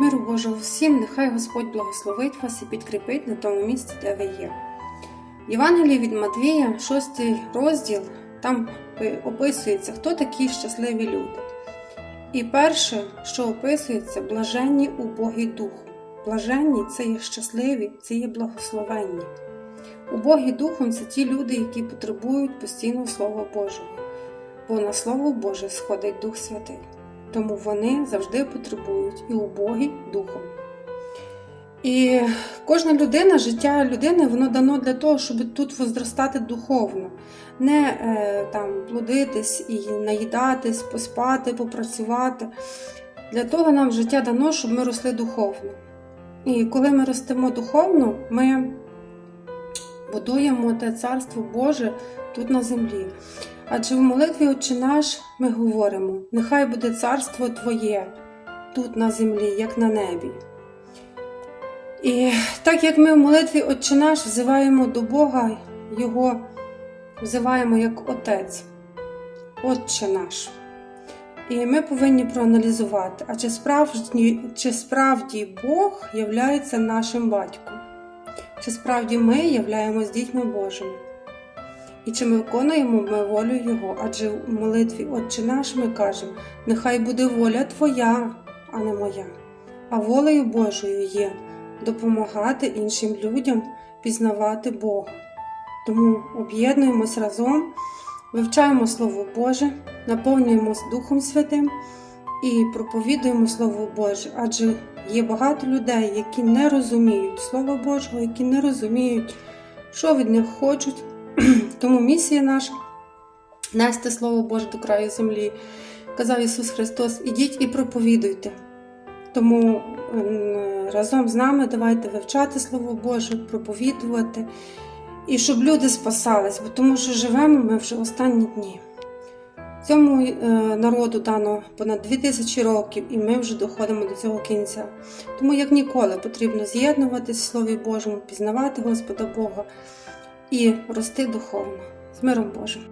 Миру Божого всім, нехай Господь благословить вас і підкріпить на тому місці, де ви є. Євангелії від Матвія, 6 розділ, там описується, хто такі щасливі люди. І перше, що описується, блаженні у Богі Духу. Блаженні це є щасливі, це є благословенні. Убогі Духом це ті люди, які потребують постійно Слова Божого, бо на Слово Боже сходить Дух Святий. Тому вони завжди потребують і убогі Духом. І кожна людина, життя людини, воно дано для того, щоб тут возростати духовно, не е, там плодитись і наїдатись, поспати, попрацювати. Для того нам життя дано, щоб ми росли духовно. І коли ми ростемо духовно, ми будуємо те царство Боже тут на землі. Адже в молитві Отче наш ми говоримо: нехай буде царство Твоє тут на землі, як на небі. І так як ми в молитві Отче наш взиваємо до Бога, Його взиваємо як Отець, Отче наш. І ми повинні проаналізувати, а чи справді, чи справді Бог являється нашим батьком, чи справді ми являємось дітьми Божими. І чи ми виконуємо ми волю Його, адже в молитві Отче наш ми кажемо, нехай буде воля Твоя, а не моя. А волею Божою є допомагати іншим людям пізнавати Бога. Тому об'єднуємось разом, вивчаємо Слово Боже, наповнюємось Духом Святим і проповідуємо Слово Боже, адже є багато людей, які не розуміють Слова Божого, які не розуміють, що від них хочуть. Тому місія наша нести Слово Боже до краю землі. Казав Ісус Христос: ідіть і проповідуйте. Тому разом з нами давайте вивчати Слово Боже, проповідувати, і щоб люди спасались, бо тому що живемо ми вже останні дні. Цьому народу дано понад 2000 років, і ми вже доходимо до цього кінця. Тому, як ніколи, потрібно з'єднуватись в Слові Божому, пізнавати Господа Бога і рости духовно з миром Божим.